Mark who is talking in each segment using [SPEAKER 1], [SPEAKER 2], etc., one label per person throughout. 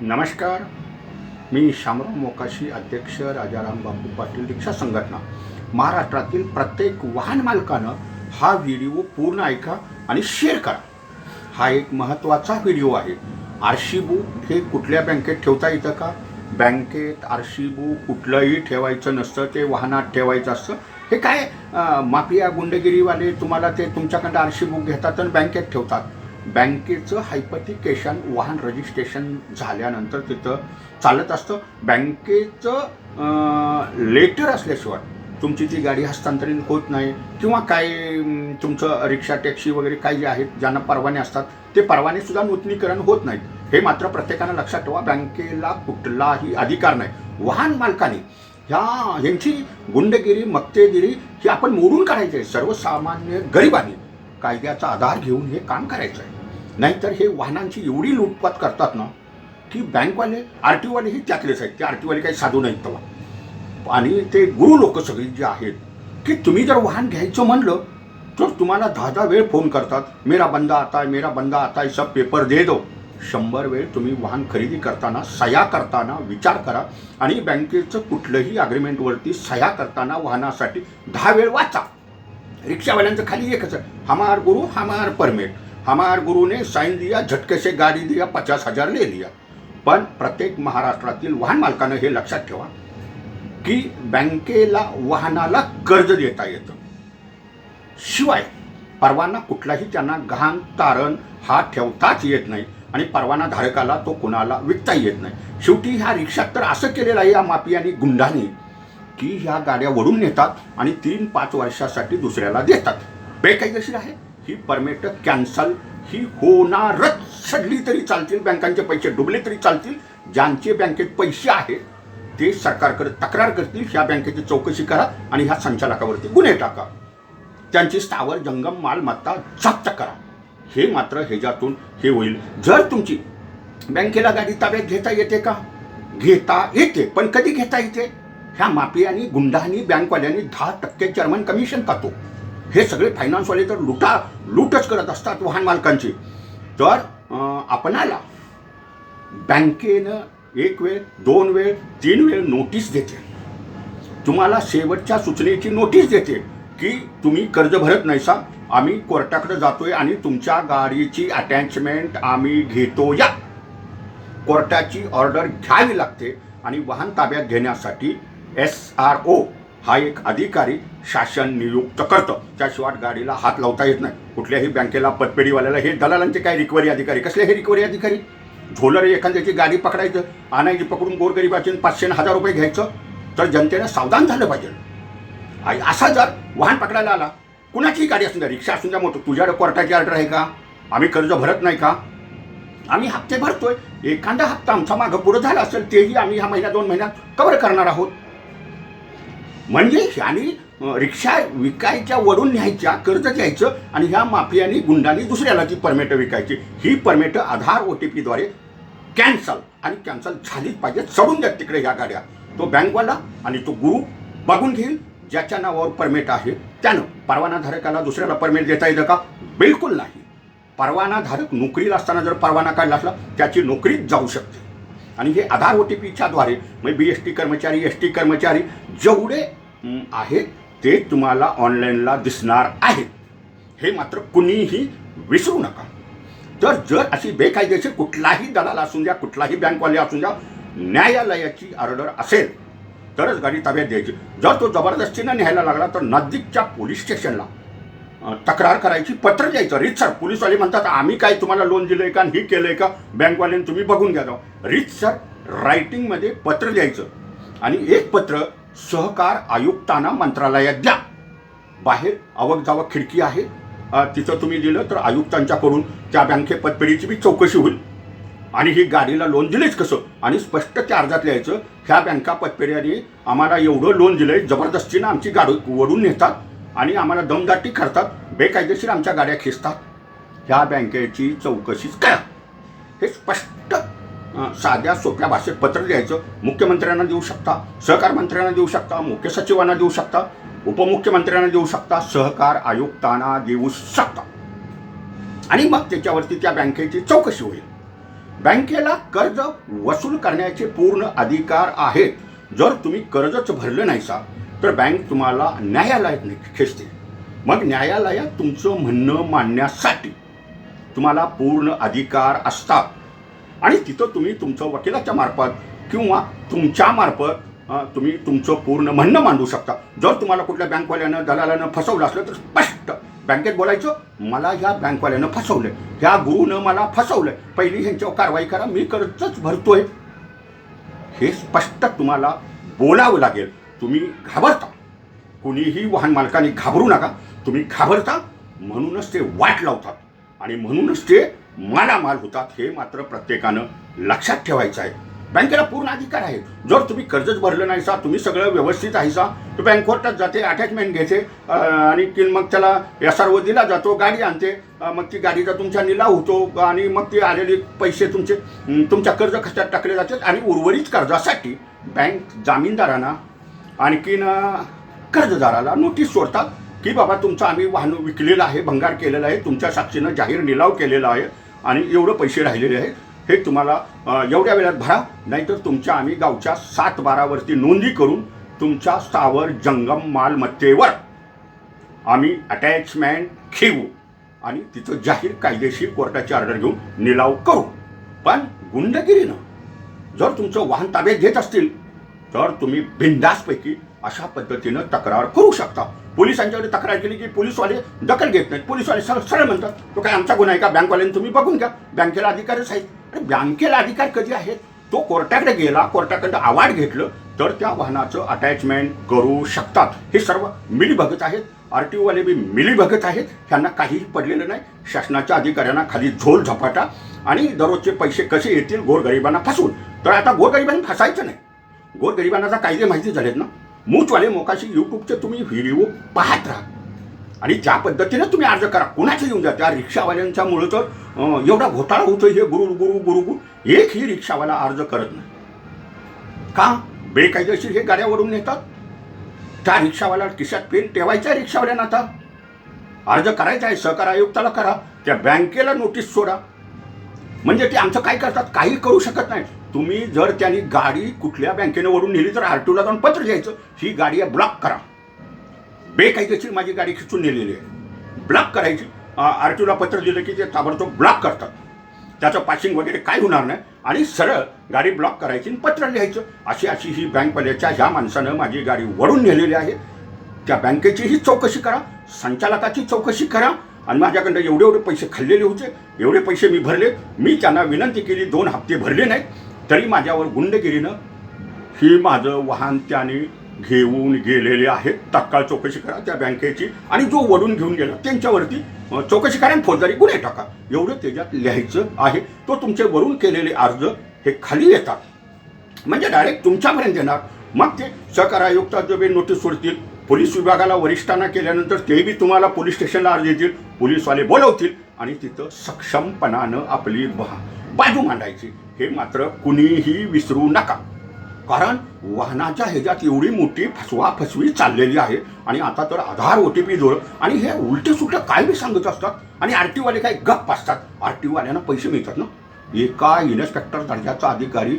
[SPEAKER 1] नमस्कार. मी शामराव मोकाशी अध्यक्ष राजाराम बापू पाटील रिक्षा संघटना. महाराष्ट्रातील प्रत्येक वाहन मालकानं हा व्हिडिओ पूर्ण ऐका आणि शेअर करा. हा एक महत्त्वाचा व्हिडिओ आहे. आरशी बुक हे कुठल्या बँकेत ठेवता येतं का? बँकेत आरशी बुक कुठलंही ठेवायचं नसतं ते वाहनात ठेवायचं असतं. हे काय माफिया गुंडगिरीवाले तुम्हाला ते तुमच्याकडं आरशी बुक घेतात आणि बँकेत ठेवतात? बँकेचं हायपथिकेशन वाहन रजिस्ट्रेशन झाल्यानंतर तिथं चालत असतं. बँकेचं लेटर असल्याशिवाय तुमची ती गाडी हस्तांतरित होत नाही किंवा काय तुमचं रिक्षा टॅक्सी वगैरे काही जे आहेत ज्यांना परवाने असतात ते परवानेसुद्धा नूतनीकरण होत नाहीत. हे मात्र प्रत्येकानं लक्षात ठेवा बँकेला कुठलाही अधिकार नाही. वाहन मालकाने ह्या ह्यांची गुंडगिरी मक्तेगिरी ही आपण मोडून काढायची आहे. सर्वसामान्य गरिबांनी कायद्याचा आधार घेऊन हे काम करायचं आहे. नाहीतर हे वाहनांची एवढी लुटपात करतात ना की बँकवाले आर टी हे त्यातलेच आहेत. ते आर काही साधू नाहीत तेव्हा. आणि ते गुरु लोक सगळी जे आहेत की तुम्ही जर वाहन घ्यायचं म्हणलं तर तुम्हाला दहा दहा वेळ फोन करतात. मेरा बंदा आता आहे मेरा बंदा आता आहे सब पेपर दे दो. शंभर वेळ तुम्ही वाहन खरेदी करताना सह्या करताना विचार करा. आणि बँकेचं कुठलंही अग्रीमेंटवरती सह्या करताना वाहनासाठी दहा वेळ वाचा. रिक्षावाल्यांचं खाली एकच आहे. हमार गुरु हमार परमेट. हमार गुरु ने साइन दिया झटके से गाडी दिया पचास हजार ले लिया। पण प्रत्येक महाराष्ट्रातील वाहन मालकानं हे लक्षात ठेवा की बँकेला वाहनाला कर्ज देता येतं. शिवाय परवाना कुठलाही त्यांना घाण तारण हा ठेवताच येत नाही आणि परवाना धारकाला तो कुणाला विकता येत नाही. शेवटी ह्या रिक्षात तर असं केलेलं आहे या माफियानी गुंडांनी की ह्या गाड्या वडून नेतात आणि तीन पाच वर्षासाठी दुसऱ्याला देतात. बेकायदेशीर आहे. ही परमिट कॅन्सल ही होणारच. सडली तरी चालतील बँकांचे पैसे डुबले तरी चालतील. ज्यांचे बँकेत पैसे आहेत ते सरकारकडे तक्रार करतील ह्या बँकेची चौकशी करा आणि ह्या संचालकावरती गुन्हे टाका. त्यांची स्थावर जंगम मालमत्ता जप्त करा. हे मात्र ह्याच्यातून हे होईल. जर तुमची बँकेला गाडी ताब्यात घेता येते का? घेता येते पण कधी घेता येते? ह्या माफियांनी गुंडांनी बँकवाल्यांनी दहा टक्के चर्मन कमिशन खातो. हे सगळे फायनान्सवाले तर लुटा लूटच करत असतात वाहन मालकांची. तर आपणाला बँकेनं एक वेळ दोन वेळ तीन वेळ नोटीस देते. तुम्हाला शेवटच्या सूचनेची नोटीस देते की तुम्ही कर्ज भरत नाहीसा आम्ही कोर्टाकडे जातोय आणि तुमच्या गाडीची अटॅचमेंट आम्ही घेतो या कोर्टाची ऑर्डर घ्यावी लागते आणि वाहन ताब्यात घेण्यासाठी एस आर ओ हा एक अधिकारी शासन नियुक्त करतं. त्याशिवाय गाडीला हात लावता येत नाही. कुठल्याही बँकेला पतपेढीवाल्याला हे दलालांचे काय रिकव्हरी अधिकारी? कसले हे रिकव्हरी अधिकारी? झोलर एखाद्याची गाडी पकडायचं आणायची पकडून गोरगरिबाची पाचशे हजार रुपये घ्यायचं तर जनतेनं सावधान झालं पाहिजे. आई असा जर वाहन पकडायला आला कुणाचीही गाडी असून द्या रिक्षा असून द्या मोठं तुझ्याकडे कोर्टाची ऑर्डर आहे का? आम्ही कर्ज भरत नाही का? आम्ही हप्ते भरतोय. एखादा हप्ता आमचा मागं पुढं झाला असेल तेही आम्ही ह्या महिन्या दोन महिन्यात कवर करणार आहोत. म्हणजे ह्याने रिक्षा विकायच्या वरून न्यायच्या कर्ज घ्यायचं आणि ह्या माफियांनी गुंडांनी दुसऱ्याला ती परमिट विकायची ही परमिट आधार ओ टी पीद्वारे कॅन्सल आणि कॅन्सल झालीच पाहिजे सोडून द्या तिकडे ह्या गाड्या. तो बँकवाला आणि तो गुरु बघून घेईल ज्याच्या नावावर परमिट आहे त्यानं परवानाधारकाला दुसऱ्याला परमिट देता येतं का? बिलकुल नाही. परवानाधारक नोकरीला असताना जर परवाना काढला असला त्याची नोकरीच जाऊ शकते. आणि हे आधार ओ टी पीच्याद्वारे म्हणजे बी एस टी कर्मचारी एस टी कर्मचारी जेवढे आहेत ते तुम्हाला ऑनलाईनला दिसणार आहेत हे मात्र कुणीही विसरू नका. तर जर अशी बेकायदेशीर कुठलाही दलाल असून द्या कुठलाही बँकवाले असून द्या न्यायालयाची ऑर्डर असेल तरच गाडी ताब्यात द्यायची. जर तो जबरदस्तीनं न्यायला लागला तर नजीकच्या पोलीस स्टेशनला तक्रार करायची पत्र द्यायचं. रीतसर पोलीसवाले म्हणतात आम्ही काय तुम्हाला लोन दिलंय का आणि केलं केलंय का बँकवाल्याने तुम्ही बघून घ्या. जाऊ रीतसर रायटिंगमध्ये पत्र द्यायचं. आणि एक पत्र सहकार आयुक्तांना मंत्रालयात द्या. बाहेर आवक जावक खिडकी आहे. तिथं तुम्ही दिलं तर आयुक्तांच्याकडून त्या बँके पतपेढीची बी चौकशी होईल. आणि ही गाडीला लोन दिलेच कसं? आणि स्पष्ट त्या अर्जात लिहायचं ह्या बँका पतपेढ्याने आम्हाला एवढं लोन दिलंय जबरदस्तीनं आमची गाडी वडून नेतात आणि आम्हाला दमदाटी करतात बेकायदेशीर आमच्या गाड्या खिचतात. ह्या बँकेची चौकशीच करा. हे स्पष्ट साध्या सोप्या भाषेत पत्र द्यायचं मुख्यमंत्र्यांना देऊ शकता सहकार मंत्र्यांना देऊ शकता मुख्य सचिवांना देऊ शकता उपमुख्यमंत्र्यांना देऊ शकता सहकार आयुक्तांना देऊ शकता. आणि मग त्याच्यावरती त्या बँकेची चौकशी होईल. बँकेला कर्ज वसूल करण्याचे पूर्ण अधिकार आहेत. जर तुम्ही कर्जच भरलं नाही सा तर बँक तुम्हाला न्यायालयात खेचते. मग न्यायालयात तुमचं म्हणणं मांडण्यासाठी तुम्हाला पूर्ण अधिकार असतात. आणि तिथं तुम्ही तुमचं वकिलाच्या मार्फत किंवा तुमच्या मार्फत तुम्ही तुमचं पूर्ण म्हणणं मांडू शकता. जर तुम्हाला कुठल्या बँकवाल्यानं दलालानं फसवलं असलं तर स्पष्ट बँकेत बोलायचं मला ह्या बँकवाल्यानं फसवलं ह्या गुरुनं मला फसवलं पहिली ह्यांच्यावर कारवाई करा मी कर्जच भरतोय. हे स्पष्ट तुम्हाला बोलावं लागेल. तुम्ही घाबरता. कुणीही वाहन मालकाने घाबरू नका. तुम्ही घाबरता म्हणूनच ते वाट लावतात. आणि म्हणूनच ते मालामाल होतात हे मात्र प्रत्येकानं लक्षात ठेवायचं आहे. बँकेला पूर्ण अधिकार आहे. जर तुम्ही कर्जच भरलं नाही सा तुम्ही सगळं व्यवस्थित आहे सा तर बँक कोर्टात जाते अटॅचमेंट घेते आणि की मग त्याला एस आर ओ दिला जातो गाडी आणते. मग ती गाडीचा तुमचा निलाव होतो आणि मग ते आलेले पैसे तुमचे तुमच्या कर्ज खात्यात टाकले जातात आणि उर्वरित कर्जासाठी बँक जामीनदारांना आणखीन कर्जदाराला नोटीस सोडतात की बाबा तुमचं आम्ही वाहन विकलेलं आहे भंगार केलेलं आहे तुमच्या साक्षीनं जाहीर निलाव केलेला आहे आणि एवढं पैसे राहिलेले आहेत हे तुम्हाला एवढ्या वेळात भरा नाहीतर तुमच्या आम्ही गावच्या सात बारावरती नोंदी करून तुमच्या स्थावर जंगम मालमत्तेवर आम्ही अटॅचमेंट घेऊ आणि तिथं जाहीर कायदेशीर कोर्टाची ऑर्डर घेऊन निलाव करू. पण गुंडगिरीनं जर तुमचं वाहन ताब्यात घेत असतील तर तुम्ही बिंदासपैकी अशा पद्धतीनं तक्रार करू शकता. पोलिसांच्याकडे तक्रार केली की पोलीसवाले दखल घेत नाहीत. पोलीसवाले सरळ सरळ म्हणतात तो काय आमचा गुन्हा आहे का? बँकवाल्यांनी तुम्ही बघून घ्या. बँकेला अधिकारच आहेत आणि बँकेला अधिकार कधी आहेत तो कोर्टाकडे गेला कोर्टाकडे आवाड घेतलं तर त्या वाहनाचं अटॅचमेंट करू शकतात. हे सर्व मिलीभगत आहेत. आर टी ओवाले बी मिलीभगत आहेत. ह्यांना काहीही पडलेलं नाही. शासनाच्या अधिकाऱ्यांना खाली झोल झपाटा आणि दररोजचे पैसे कसे येतील गोरगरिबांना फसवून. तर आता गोरगरिबांनी फसायचं नाही. गोरगरिबांना जर कायदे माहिती झालेत ना? मूचवाले मोकाशी यूट्यूबचे तुम्ही व्हिडिओ पाहत राहा. आणि ज्या पद्धतीनं तुम्ही अर्ज करा कुणाचे येऊन जा त्या रिक्षावाल्यांच्या मुळं तर एवढा घोटाळा होतोय हे गुरु गुरु गुरु गुरु एकही रिक्षावाला अर्ज करत नाही. का? बेकायदेशीर हे गाड्यावरून नेतात? त्या रिक्षावाला किशात पेन ठेवायचा आहे रिक्षावाल्यांना आता? अर्ज करायचा आहे सहकार आयुक्ताला करा त्या बँकेला नोटीस सोडा. म्हणजे ते आमचं काय करतात? काही करू शकत नाही तुम्ही जर त्यांनी गाडी कुठल्या बँकेने वरून नेली तर आर ला जाऊन पत्र द्यायचं ही गाडी आहे ब्लॉक करा. बेकायदेशीर माझी गाडी खिचून नेलेली आहे. ब्लॉक करायची. आर टी पत्र दिलं की ते ताबडतोब ब्लॉक करतात. त्याचं पासिंग वगैरे काय होणार नाही. आणि सरळ गाडी ब्लॉक करायची आणि पत्र लिहायचं. अशी अशी ही बँकवाल्याच्या ह्या माणसानं माझी गाडी वळून नेलेली आहे. त्या बँकेचीही चौकशी करा संचालकाची चौकशी करा. आणि माझ्याकडनं एवढे एवढे पैसे खाल्लेले होते. एवढे पैसे मी भरले. मी त्यांना विनंती केली दोन हप्ते भरले नाहीत. तरी माझ्यावर गुंडगिरीनं ही माझं वाहन त्याने घेऊन गेलेले आहेत. तत्काळ चौकशी करा त्या बँकेची. आणि जो वडून घेऊन गेला त्यांच्यावरती चौकशी करा आणि फौजदारी गुन्हे टाका. एवढं त्याच्यात लिहायचं आहे. तो तुमचे वरून केलेले अर्ज हे खाली येतात. म्हणजे डायरेक्ट तुमच्यापर्यंत येणार. मग ते सहकार आयुक्तात बी नोटीस सोडतील पोलीस विभागाला वरिष्ठांना केल्यानंतर ते बी तुम्हाला पोलीस स्टेशनला अर्ज देतील पोलीसवाले बोलवतील आणि तिथं सक्षमपणानं आपली बा- बाजू मांडायची. हे मात्र कुणीही विसरू नका. कारण वाहनाच्या ह्याच्यात एवढी मोठी फसवा फसवी चाललेली आहे आणि आता तर आधार ओ टी पी जोड आणि हे उलटे सुलटे काय बी सांगत असतात आणि आर टी वाले काय गप्प असतात आर टी वाल्यांना पैसे मिळतात ना? एका इन्स्पेक्टर दर्जाचा अधिकारी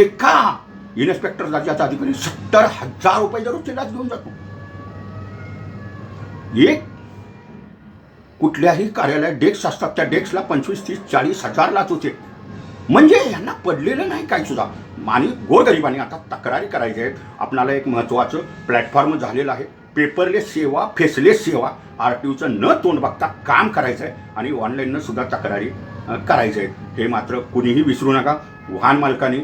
[SPEAKER 1] एका इन्स्पेक्टर दर्जाचा अधिकारी सत्तर हजार रुपये दररोज लाच घेऊन जातो. एक कुठल्याही कार्यालयात डेस्क असतात. त्या डेस्कला पंचवीस तीस चाळीस हजार लाच होते. म्हणजे यांना पडलेलं नाही काय सुद्धा. आणि गोरगरिबांनी आता तक्रारी करायची आहेत. आपणाला एक महत्त्वाचं प्लॅटफॉर्म झालेलं आहे. पेपरलेस सेवा फेसलेस सेवा आर टी ओचं न तोंड बघता काम करायचं आहे. आणि ऑनलाईननं सुद्धा तक्रारी अ, करायच्या आहेत. हे मात्र कुणीही विसरू नका. वाहन मालकाने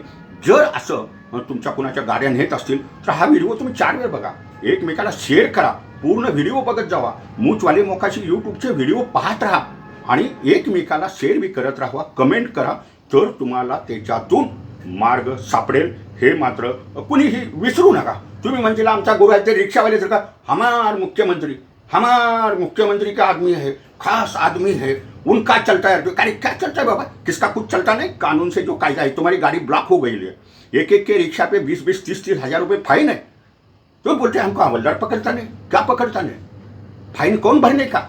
[SPEAKER 1] जर असं तुमच्या कुणाच्या गाड्या नेत असतील तर हा व्हिडिओ तुम्ही चार वेळ बघा. एकमेकाला शेअर करा. पूर्ण व्हिडिओ बघत जावा. मूचवाले मोकाशी यूट्यूबचे व्हिडिओ पाहत राहा. आणि एकमेकाला शेअर बी करत राहा. कमेंट करा. तर तुम्हाला त्याच्यातून मार्ग सापडेल. हे मात्र कुणीही विसरू नका. तुम्ही म्हणतील आमचा गुरु आहे ते रिक्षावाले तर का? हमार मुख्यमंत्री हमार मुख्यमंत्री का आदमी है खास आदमी है उनका चलता है अरे क्या चलता है बाबा? किसका कुछ चलता नहीं? कानून से जो कायदा है तुम्हारी गाड़ी ब्लॉक हो गई है. एक एक के रिक्शा पे बीस बीस तीस तीस हजार रुपये फाइन है. तो बोलते हैं हमको हवलदार पकड़ता नहीं? क्या पकड़ता नहीं? फाइन कौन भरने का?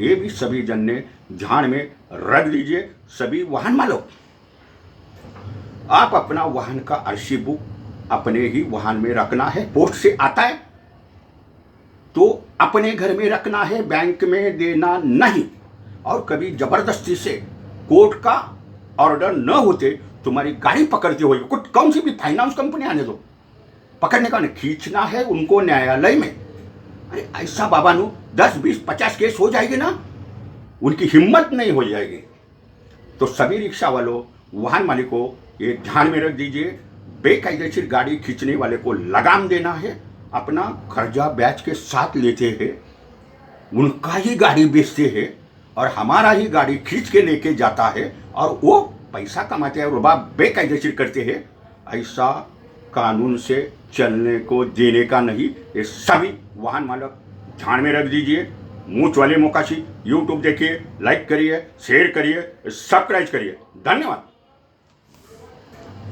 [SPEAKER 1] ये भी सभी जन ने ध्यान में रख लीजिए सभी वाहन मालक आप अपना वाहन का आरसी बुक अपने ही वाहन में रखना है, पोस्ट से आता है। तो अपने घर में रखना है, बैंक में देना नहीं। और कभी ज़बरदस्ती से कोर्ट का ऑर्डर न होते, तुम्हारी गाड़ी पकड़ते हुए कुछ कौन सी भी फाइनेंस कंपनी आने दो। पकड़ने का नहीं खींचना है उनको न्यायालय में। अरे ऐसा बाबा नु दस, बीस, पचास केस हो जाएँगे ना? उनकी हिम्मत नहीं हो जाएगी। तो सभी रिक्शा वालों वाहन मालिकों, ये ध्यान में रख दीजिए, बेकायदेशीर गाड़ी खींचने वाले को लगाम देना है, अपना कर्जा ब्याज के साथ लेते हैं, उनका ही गाड़ी बेचते हैं, और हमारा ही गाड़ी खींच के लेके जाता है, और वो पैसा कमाते हैं और रुबा बेकायदेशीर करते हैं। ऐसा कानून से चलने को देने का नहीं ये सभी वाहन मालक ध्यान में रख दीजिए। मूछ वाले मोकाशी यूट्यूब देखिए लाइक करिए शेयर करिए सब्सक्राइब करिए। धन्यवाद।